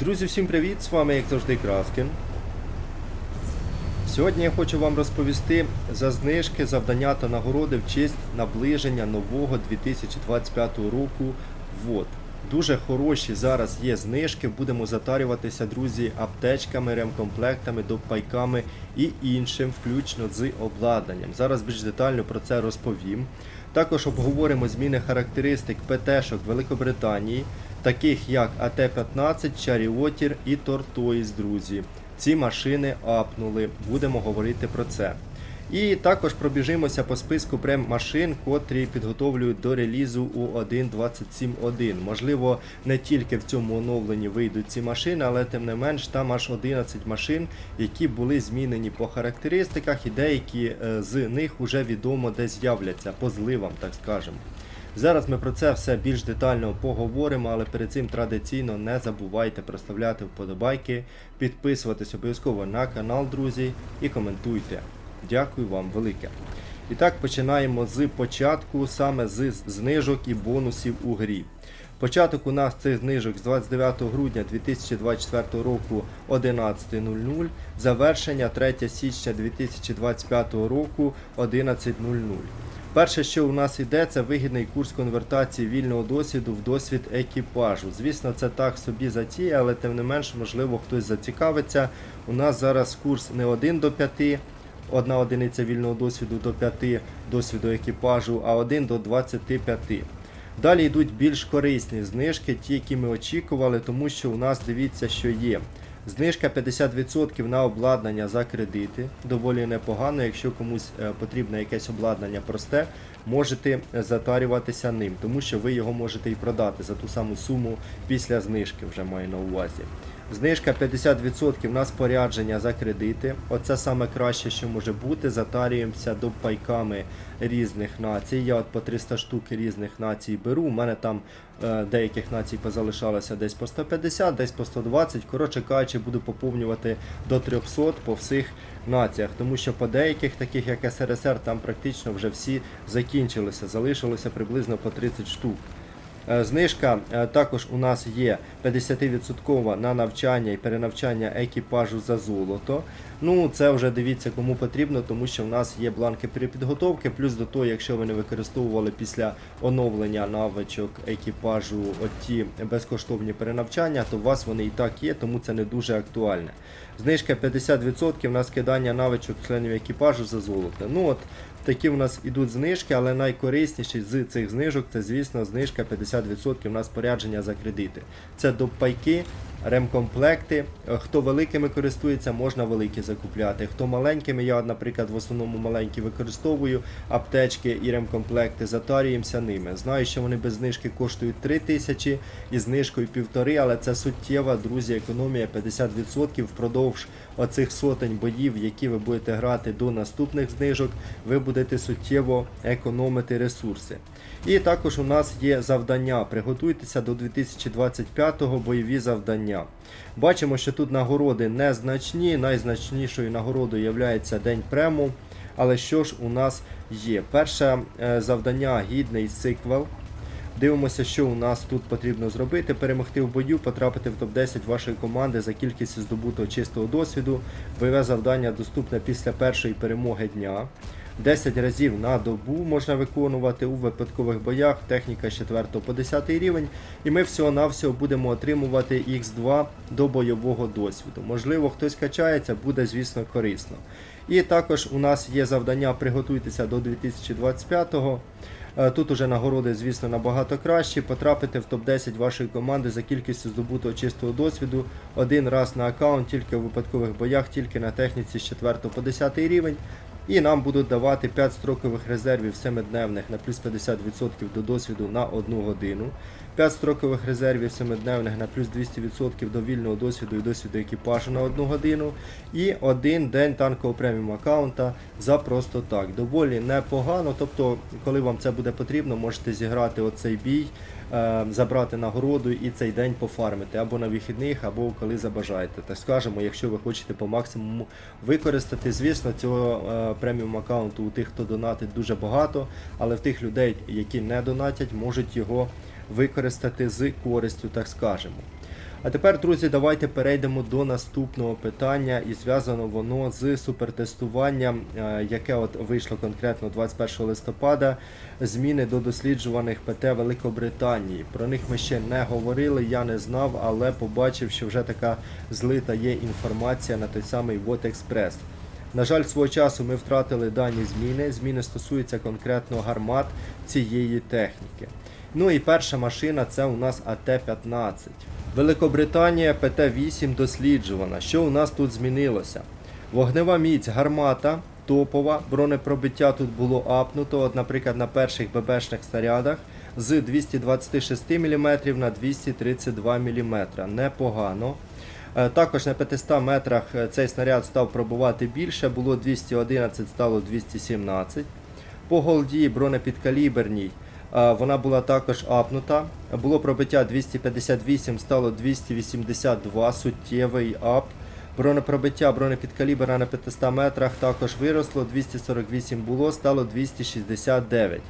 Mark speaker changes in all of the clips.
Speaker 1: Друзі, всім привіт! З вами, як завжди, Краскін. Сьогодні я хочу вам розповісти за знижки, завдання та нагороди в честь наближення нового 2025 року. Вот. Дуже хороші зараз є знижки. Будемо затарюватися, друзі, аптечками, ремкомплектами, допайками і іншим, включно з обладнанням. Зараз більш детально про це розповім. Також обговоримо зміни характеристик ПТ-шок Великобританії, таких як АТ-15, Charioteer і Tortoise, друзі. Ці машини апнули, будемо говорити про це. І також пробіжимося по списку прем-машин, котрі підготовлюють до релізу у 1.27.1. Можливо, не тільки в цьому оновленні вийдуть ці машини, але тим не менш там аж 11 машин, які були змінені по характеристиках, і деякі е, з них вже відомо де з'являться по зливам, так скажемо. Зараз ми про це все більш детально поговоримо, але перед цим традиційно не забувайте проставляти вподобайки, підписуватись обов'язково на канал, друзі, і коментуйте. Дякую вам велике. І так починаємо з початку, саме з знижок і бонусів у грі. Початок у нас цих знижок з 29 грудня 2024 року 11.00, завершення 3 січня 2025 року 11.00. Перше, що у нас йде, це вигідний курс конвертації вільного досвіду в досвід екіпажу. Звісно, це так собі затія, але тим не менш, можливо, хтось зацікавиться. У нас зараз курс не 1 до 5, одна одиниця вільного досвіду до 5 досвіду екіпажу, а 1 до 25. Далі йдуть більш корисні знижки, ті, які ми очікували, тому що у нас дивіться, що є. Знижка 50% на обладнання за кредити. Доволі непогано. Якщо комусь е, потрібне якесь обладнання просте, можете затарюватися ним, тому що ви його можете і продати за ту саму суму після знижки, вже маю на увазі. Знижка 50% на спорядження за кредити. Оце саме краще, що може бути. Затарюємося до пайками різних націй. Я от по 300 штук різних націй беру. У мене там е, деяких націй позалишалося десь по 150, десь по 120. Коротше кажучи, буду поповнювати до 300 по всіх націях, тому що по деяких, таких як СРСР, там практично вже всі закінчилися. Залишилося приблизно по 30 штук. Е, Знижка е, також у нас є 50% на навчання і перенавчання екіпажу за золото. Ну, це вже дивіться, кому потрібно, тому що в нас є бланки перепідготовки. Плюс до того, якщо ви не використовували після оновлення навичок екіпажу оті безкоштовні перенавчання, то у вас вони і так є, тому це не дуже актуальне. Знижка 50% на скидання навичок членів екіпажу за золото. Ну от Такі в нас ідуть знижки, але найкорисніші з цих знижок це, звісно, знижка 50% на спорядження за кредити. Це допайки, ремкомплекти. Е, Хто великими користується, можна великі закупляти. Хто маленькими, я, наприклад, в основному маленькі використовую аптечки і ремкомплекти, затарюємося ними. Знаю, що вони без знижки коштують 3 тисячі і знижкою півтори, але це суттєва, друзі, економія 50% впродовж оцих сотень боїв, які ви будете грати до наступних знижок, ви будете суттєво економити ресурси. І також у нас є завдання. Приготуйтеся до 2025-го бойові завдання. Бачимо, що тут нагороди незначні. Найзначнішою нагородою є День прему. Але що ж у нас є? Перше е, завдання гідний сиквел. Дивимося, що у нас тут потрібно зробити. Перемогти в бою, потрапити в топ-10 вашої команди за кількістю здобутого чистого досвіду. Бойове завдання доступне після першої перемоги дня. 10 разів на добу можна виконувати у випадкових боях, техніка з 4 по 10 рівень. І ми всього-навсього будемо отримувати Х2 до бойового досвіду. Можливо, хтось качається, буде, звісно, корисно. І також у нас є завдання приготуйтеся до 2025-го. Е, Тут уже нагороди, звісно, набагато кращі. Потрапити в топ-10 вашої команди за кількістю здобутого чистого досвіду один раз на аккаунт, тільки у випадкових боях, тільки на техніці з 4 по 10 рівень. І нам будуть давати 5 строкових резервів 7-дневних на плюс 50% до досвіду на 1 годину. 5 строкових резервів 7-дневних на плюс 200% до вільного досвіду і досвіду екіпажу на 1 годину. І один день танкового преміум аккаунта за просто так. Доволі непогано. Тобто, коли вам це буде потрібно, можете зіграти оцей бій, е, забрати нагороду і цей день пофармити або на вихідних, або коли забажаєте. Так скажемо, якщо ви хочете по максимуму використати. Звісно, цього е, преміум аккаунту у тих, хто донатить, дуже багато, але в тих людей, які не донатять, можуть його використати з користю, так скажемо. А тепер, друзі, давайте перейдемо до наступного питання, і зв'язано воно з супертестуванням, е, яке от вийшло конкретно 21 листопада. Зміни до досліджуваних ПТ Великобританії. Про них ми ще не говорили, я не знав, але побачив, що вже така злита є інформація на той самий Вот Експрес. На жаль, свого часу ми втратили дані зміни. Зміни стосуються конкретно гармат цієї техніки. Ну і перша машина це у нас АТ-15. Великобританія ПТ-8 досліджувана. Що у нас тут змінилося? Вогнева міць гармата топова, бронепробиття тут було апнуто, от, наприклад, на перших ББшних снарядах з 226 мм на 232 мм. Непогано. Е, Також на 500 метрах е, цей снаряд став пробувати більше, було 211, стало 217. По голді бронепідкаліберній вона була також апнута. Було пробиття 258, стало 282, суттєвий ап. Бронепробиття бронепідкалібера на 500 метрах також виросло, 248 було, стало 269.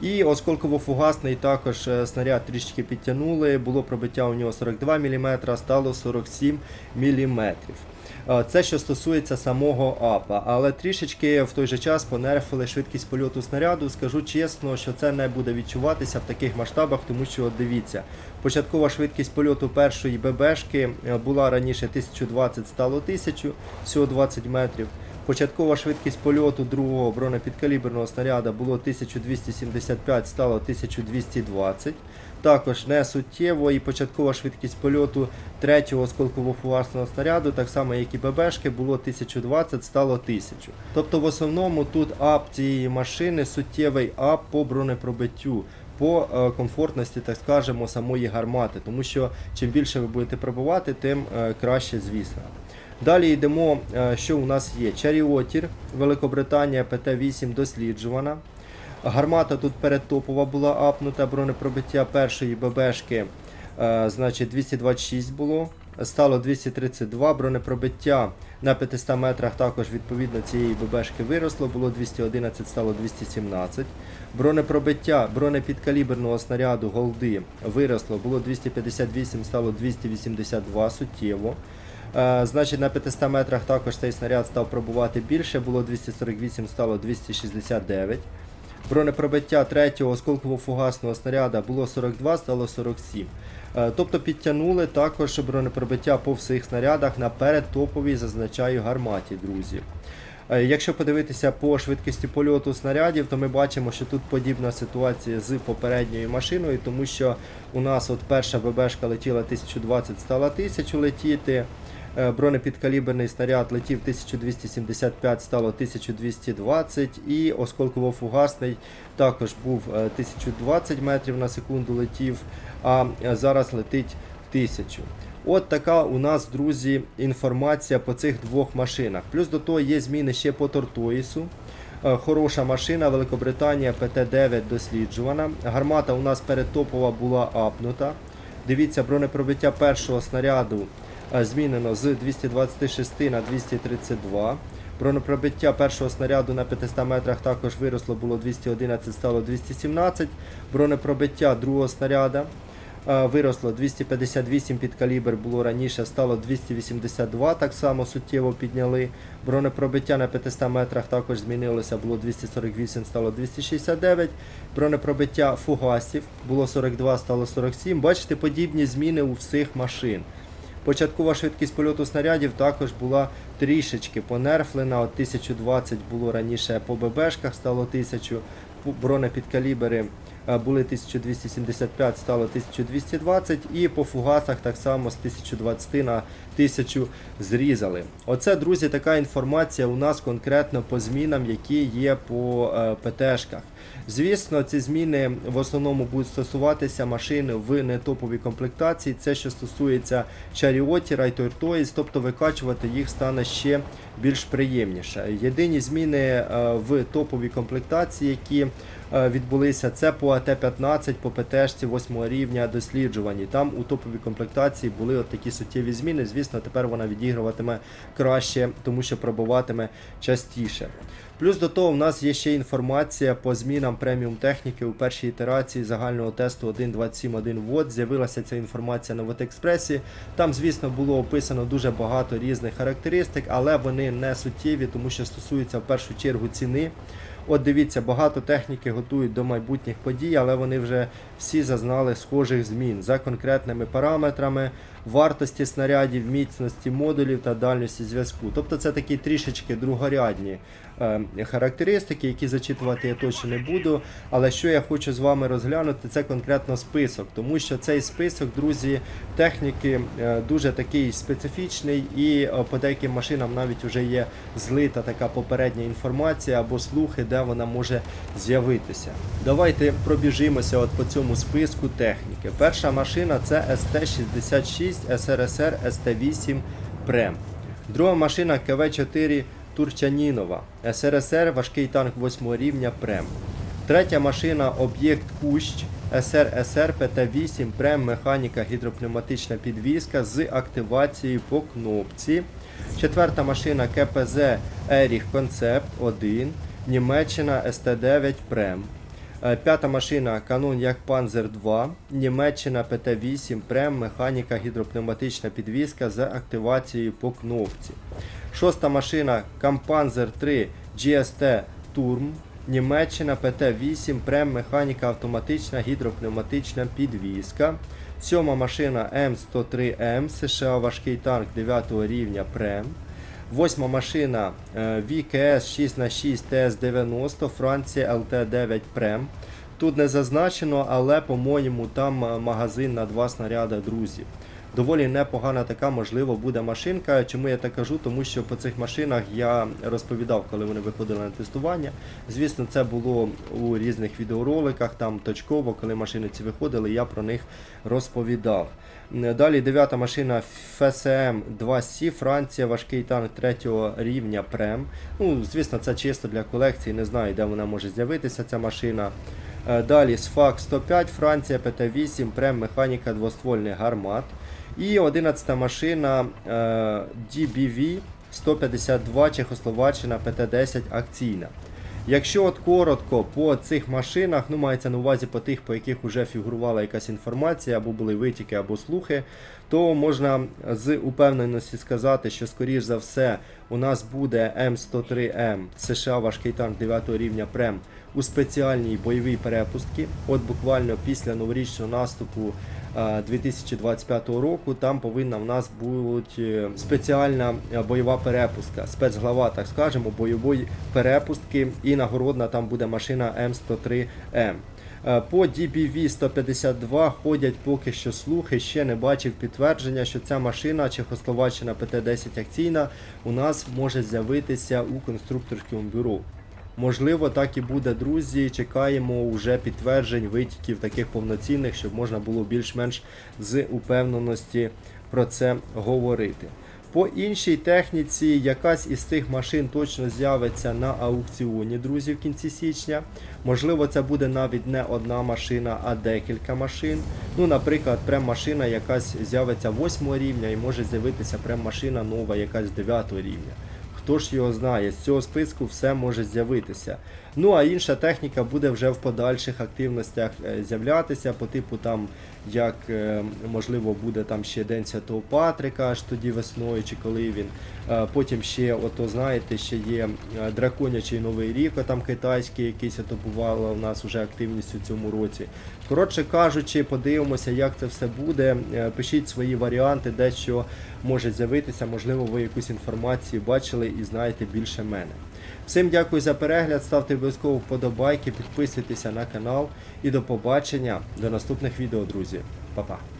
Speaker 1: І осколково-фугасний також е, снаряд трішки підтягнули, було пробиття у нього 42 мм, стало 47 мм. Е, Це що стосується самого АПа, але трішечки в той же час понерфили швидкість польоту снаряду. Скажу чесно, що це не буде відчуватися в таких масштабах, тому що дивіться, початкова швидкість польоту першої ББшки е, була раніше 1020, стало 1000, всього 20 метрів. Початкова швидкість польоту другого бронепідкаліберного снаряда було 1275, стало 1220. Також не суттєво і початкова швидкість польоту третього осколково-фугасного снаряду, так само як і ББшки, було 1020, стало 1000. Тобто в основному тут ап цієї машини суттєвий ап по бронепробиттю. По е, комфортності, так скажемо, самої гармати, тому що чим більше ви будете пробувати, тим е, краще, звісно. Далі йдемо, е, що у нас є. Чаріотір, Великобританія ПТ-8 досліджувана. Гармата тут передтопова була апнута, бронепробиття першої ББшки, е, значить 226 було, стало 232, бронепробиття на 500 метрах також відповідно цієї ББшки виросло, було 211, стало 217. Бронепробиття бронепідкаліберного снаряду голди виросло, було 258, стало 282 суттєво. Е, Значить, на 500 метрах також цей снаряд став пробувати більше, було 248, стало 269. Бронепробиття третього осколково-фугасного снаряда було 42, стало 47. Е, Тобто підтягнули також бронепробиття по всіх снарядах на передтоповій, зазначаю, гарматі, друзі. Е, Якщо подивитися по швидкості польоту снарядів, то ми бачимо, що тут подібна ситуація з попередньою машиною, тому що у нас от перша ББшка летіла 1020, стала 1000 летіти. Е, Бронепідкаліберний снаряд летів 1275, стало 1220 і осколково-фугасний також був е, 1020 метрів на секунду летів, а е, зараз летить 1000. От така у нас, друзі, інформація по цих двох машинах. Плюс до того є зміни ще по Тортоїсу. Е, Хороша машина, Великобританія ПТ-9 досліджувана. Гармата у нас передтопова була апнута. Дивіться, бронепробиття першого снаряду е, змінено з 226 на 232. Бронепробиття першого снаряду на 500 метрах також виросло, було 211, стало 217. Бронепробиття другого снаряда е, виросло 258 під калібр було раніше, стало 282, так само суттєво підняли. Бронепробиття на 500 метрах також змінилося, було 248, стало 269. Бронепробиття фугасів було 42, стало 47. Бачите, подібні зміни у всіх машин. Початкова швидкість польоту снарядів також була трішечки понерфлена. От 1020 було раніше по ББшках, стало 1000. Бронепідкалібери е, були 1275, стало 1220. І по фугасах так само з 1020 на 1000 зрізали. Оце, друзі, така інформація у нас конкретно по змінам, які є по е, ПТшках. Звісно, ці зміни в основному будуть стосуватися машин в нетоповій комплектації. Це що стосується чаріотіра і Tortoise, тобто викачувати їх стане ще більш приємніше. Єдині зміни е, в топовій комплектації, які е, відбулися, це по АТ-15, по ПТшці 8 рівня досліджувані. Там у топовій комплектації були от такі суттєві зміни. Звісно, тепер вона відіграватиме краще, тому що пробуватиме частіше. Плюс до того, в нас є ще інформація по змінам преміум техніки у першій ітерації загального тесту 1.27.1 вод з'явилася ця інформація на Вотекспресі. Там, звісно, було описано дуже багато різних характеристик, але вони не суттєві, тому що стосуються в першу чергу ціни. От дивіться, багато техніки готують до майбутніх подій, але вони вже всі зазнали схожих змін за конкретними параметрами вартості снарядів, міцності модулів та дальності зв'язку. Тобто це такі трішечки другорядні е, характеристики, які зачитувати я точно не буду. Але що я хочу з вами розглянути, це конкретно список, тому що цей список, друзі, техніки е, дуже такий специфічний, і е, по деяким машинам навіть вже є злита така попередня інформація або слухи, де вона може з'явитися. Давайте пробіжимося от по цьому списку техніки. Перша машина це СТ-66 СРСР СТ-8 Прем. Друга машина КВ-4 Турчанінова СРСР важкий танк 8 рівня Прем. Третя машина об'єкт Кущ СРСР ПТ-8 Прем механіка гідропневматична підвізка з активацією по кнопці. Четверта машина КПЗ Еріх Концепт 1 Німеччина СТ-9 Прем. Е, П'ята машина Canon як Panzer 2, Німеччина ПТ-8, Прем, механіка гідропневматична підвізка з активацією по кнопці. Шоста машина Кампанзер 3 GST Turm, Німеччина ПТ-8, Прем, механіка автоматична гідропневматична підвізка. Сьома машина М103М, США важкий танк 9 рівня Прем. Восьма машина е, VKS 6х6 TS90, Франція LT9 Prem. Тут не зазначено, але, по-моєму, там е, магазин на два снаряди, друзі. Доволі непогана така, можливо, буде машинка. Чому я так кажу? Тому що по цих машинах я розповідав, коли вони виходили на тестування. Звісно, це було у різних відеороликах, там точково, коли машини ці виходили, я про них розповідав. Далі дев'ята машина FSM 2C, Франція, важкий танк третього рівня Прем. Ну, звісно, це чисто для колекції, не знаю, де вона може з'явитися, ця машина. Е, Далі SFAC 105, Франція, ПТ-8, Прем, механіка двоствольних гармат. І 11 машина е, DBV 152 Чехословаччина ПТ-10 акційна. Якщо от коротко по цих машинах, ну мається на увазі по тих, по яких вже фігурувала якась інформація, або були витіки, або слухи, то можна з упевненості сказати, що скоріш за все у нас буде М103М США важкий танк 9 рівня Прем у спеціальній бойовій перепустці. От буквально після новорічного наступу е, 2025 року там повинна в нас бути е, спеціальна е, бойова перепустка, спецглава, так скажемо, бойової перепустки, і нагородна там буде машина М103М. Е, По DBV 152 ходять поки що слухи, ще не бачив підтвердження, що ця машина Чехословаччина ПТ-10 акційна у нас може з'явитися у конструкторському бюро. Можливо, так і буде, друзі. Чекаємо вже підтверджень витіків таких повноцінних, щоб можна було більш-менш з упевненості про це говорити. По іншій техніці, якась із цих машин точно з'явиться на аукціоні, друзі, в кінці січня. Можливо, це буде навіть не одна машина, а декілька машин. Ну, наприклад, прем-машина якась з'явиться 8 рівня і може з'явитися прем-машина нова, якась 9 рівня. Хто ж його знає, з цього списку все може з'явитися. Ну а інша техніка буде вже в подальших активностях е, з'являтися, по типу там, як е, можливо буде там ще День Святого Патрика, аж тоді весною, чи коли він. Е, Потім ще, ото знаєте, ще є драконячий новий рік, а там китайський якийсь ото бувало у нас вже активність у цьому році. Коротше кажучи, подивимося, як це все буде. Е, Пишіть свої варіанти, де що може з'явитися. Можливо, ви якусь інформацію бачили і знаєте більше мене. Всім дякую за перегляд, ставте обов'язково вподобайки, підписуйтеся на канал і до побачення до наступних відео, друзі. Па-па.